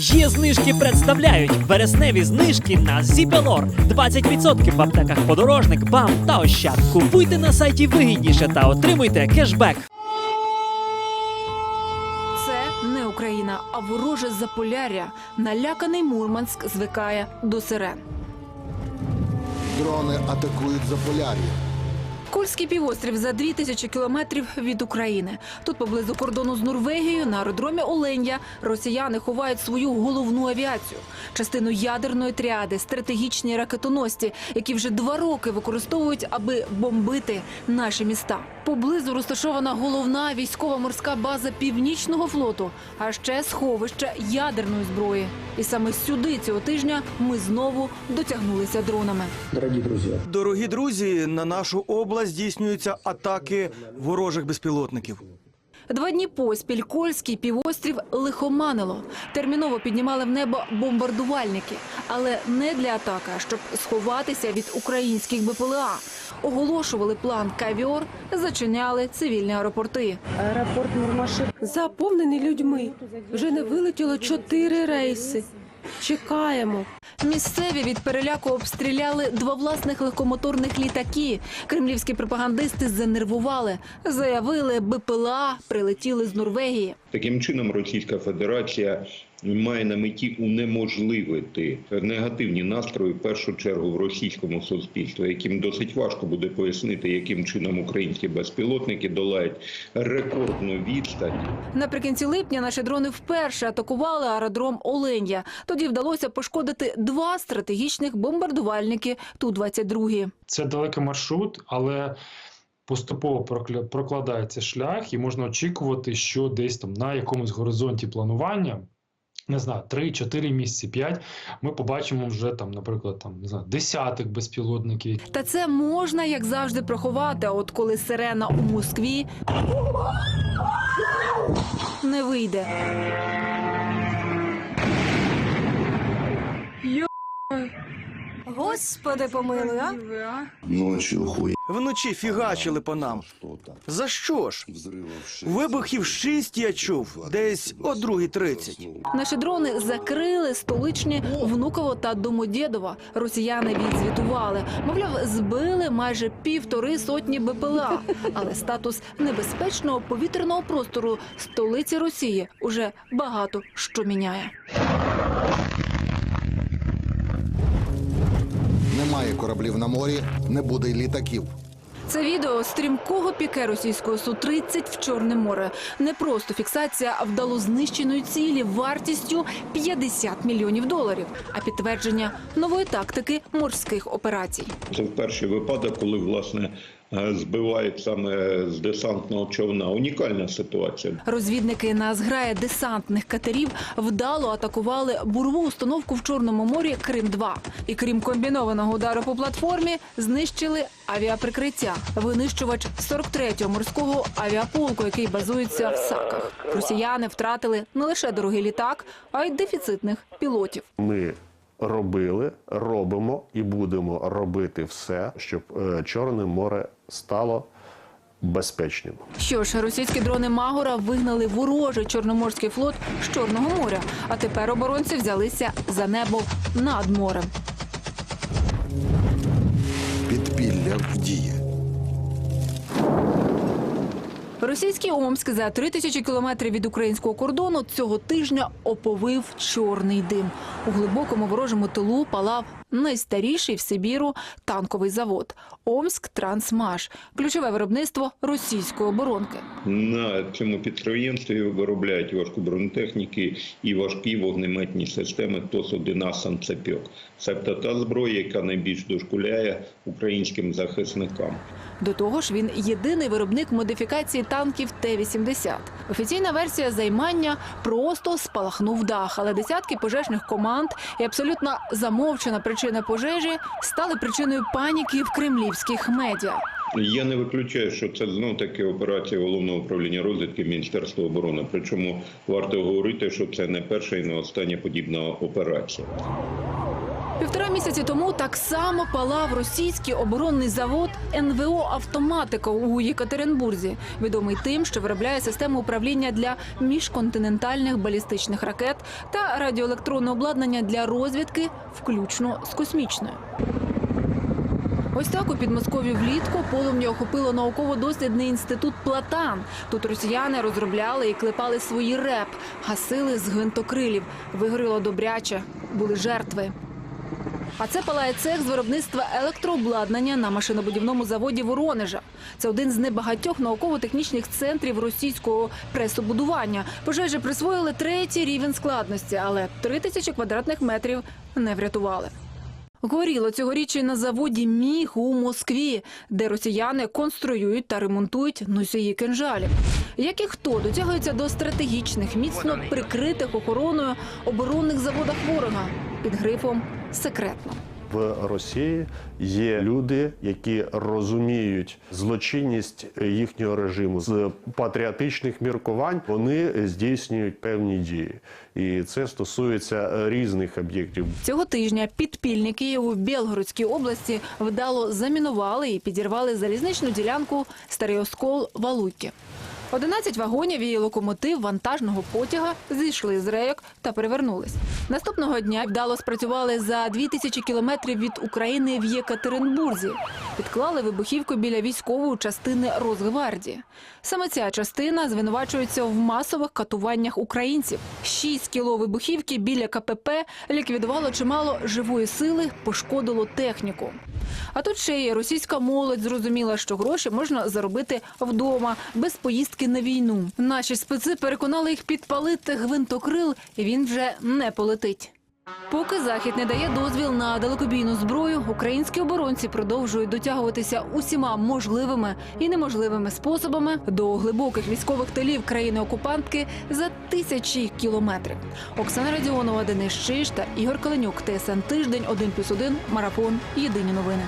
Є знижки представляють вересневі знижки на Зібелор. 20% в аптеках подорожник, бам та ощад. Купуйте на сайті вигідніше та отримуйте кешбек. Це не Україна, а вороже Заполяр'я. Наляканий Мурманськ звикає до сирен. Дрони атакують Заполяр'я. Кольський півострів за 2000 кілометрів від України. Тут поблизу кордону з Норвегією на аеродромі Оленя росіяни ховають свою головну авіацію, частину ядерної тріади, стратегічні ракетоносці, які вже два роки використовують, аби бомбити наші міста. Поблизу розташована головна військова морська база північного флоту, а ще сховище ядерної зброї. І саме сюди цього тижня ми знову дотягнулися дронами. Дорогие друзья, Дорогі друзі, на нашу область здійснюються атаки ворожих безпілотників. Два дні поспіль Кольський півострів лихоманило. Терміново піднімали в небо бомбардувальники, але не для атаки, щоб сховатися від українських БПЛА. Оголошували план кавіор, зачиняли цивільні аеропорти. Аеропорт Мурмаши заповнений людьми. Вже не вилетіло чотири рейси. Чекаємо. Місцеві від переляку обстріляли два власних легкомоторних літаки. Кремлівські пропагандисти занервували, заявили, БПЛА прилетіли з Норвегії. Таким чином, Російська Федерація має на меті унеможливити негативні настрої в першу чергу в російському суспільстві, яким досить важко буде пояснити, яким чином українські безпілотники долають рекордну відстань. Наприкінці липня наші дрони вперше атакували аеродром Оленя. Тоді вдалося пошкодити два стратегічних бомбардувальники Ту-22. Це далекий маршрут, але поступово прокладається шлях, і можна очікувати, що десь там на якомусь горизонті планування. Не знаю, 3-4 місяці, 5, ми побачимо вже там, наприклад, там не знаю, десяток безпілотників, Та це можна, як завжди, проховати. А от коли сирена у Москві не вийде. Господи, помилуй, а? Ночі хуй Вночі фігачили по нам. За що ж? Вибухів шість я чув, десь о 2.30. Наші дрони закрили столичні Внуково та Домодєдова. Росіяни відзвітували. Мовляв, збили майже півтори сотні БПЛА. Але статус небезпечного повітряного простору столиці Росії уже багато що міняє. Немає кораблів на морі, не буде й літаків. Це відео стрімкого піке російського Су-30 в Чорне море. Не просто фіксація а вдало знищеної цілі вартістю 50 мільйонів доларів, а підтвердження нової тактики морських операцій. Це перший випадок, коли власне збивають саме з десантного човна. Унікальна ситуація. Розвідники на зграє десантних катерів вдало атакували бурову установку в Чорному морі Крим-2. І крім комбінованого удару по платформі, знищили авіаприкриття. Винищувач 43-го морського авіаполку, який базується в Саках. Росіяни втратили не лише дорогий літак, а й дефіцитних пілотів. Ми робили, робимо і будемо робити все, щоб е, Чорне море стало безпечним. Що ж, російські дрони Магора вигнали ворожий чорноморський флот з Чорного моря. А тепер оборонці взялися за небо над морем. Підпілля в дії. Російський Омськ за три тисячі кілометрів від українського кордону цього тижня оповив чорний дим. У глибокому ворожому тилу палав найстаріший в Сибіру танковий завод Омськ Трансмаш, ключове виробництво російської оборонки. На цьому підприємстві виробляють важку бронетехніки і важкі вогнеметні системи ТОС-1 «Санцепьок». Себто та зброя, яка найбільш дошкуляє українським захисникам. До того ж, він єдиний виробник модифікації танків Т-80. Офіційна версія займання просто спалахнув дах, але десятки пожежних команд і абсолютно замовчена причина пожежі стали причиною паніки в кремлівських медіа. Я не виключаю, що це знов таки операція головного управління розвідки Міністерства оборони. Причому варто говорити, що це не перша і не остання подібна операція. Півтора місяці тому так само палав російський оборонний завод НВО Автоматика у Єкатеринбурзі, відомий тим, що виробляє систему управління для міжконтинентальних балістичних ракет та радіоелектронне обладнання для розвідки, включно з космічною. Ось так у Підмосков'ї влітку полум'я охопило науково-дослідний інститут Платан. Тут росіяни розробляли і клепали свої реп, гасили з гвинтокрилів. Вигоріло добряче, були жертви. А це палає цех з виробництва електрообладнання на машинобудівному заводі Воронежа. Це один з небагатьох науково-технічних центрів російського пресобудування. Пожежі присвоїли третій рівень складності, але три тисячі квадратних метрів не врятували. Горіло цьогоріч і на заводі Міг у Москві, де росіяни конструюють та ремонтують носії кинжалів. Як і хто дотягується до стратегічних, міцно прикритих охороною оборонних заводах ворога під грифом секретно. В Росії є люди, які розуміють злочинність їхнього режиму з патріотичних міркувань. Вони здійснюють певні дії, і це стосується різних об'єктів. Цього тижня підпільники у Білгородській області вдало замінували і підірвали залізничну ділянку Старий Оскол Валуйки. 11 вагонів і локомотив вантажного потяга зійшли з рейок та перевернулись. Наступного дня вдало спрацювали за 2000 кілометрів від України в Єкатеринбурзі. Підклали вибухівку біля військової частини Росгвардії. Саме ця частина звинувачується в масових катуваннях українців. 6 кіло вибухівки біля КПП ліквідувало чимало живої сили, пошкодило техніку. А тут ще й російська молодь зрозуміла, що гроші можна заробити вдома без поїздки на війну. Наші специ переконали їх підпалити гвинтокрил, і він вже не полетить. Поки захід не дає дозвіл на далекобійну зброю, українські оборонці продовжують дотягуватися усіма можливими і неможливими способами до глибоких військових тилів країни-окупантки за тисячі кілометрів. Оксана Радіонова, Денис Чиш та Ігор Каленюк. ТСН тиждень 1+,1, Марафон. Єдині новини.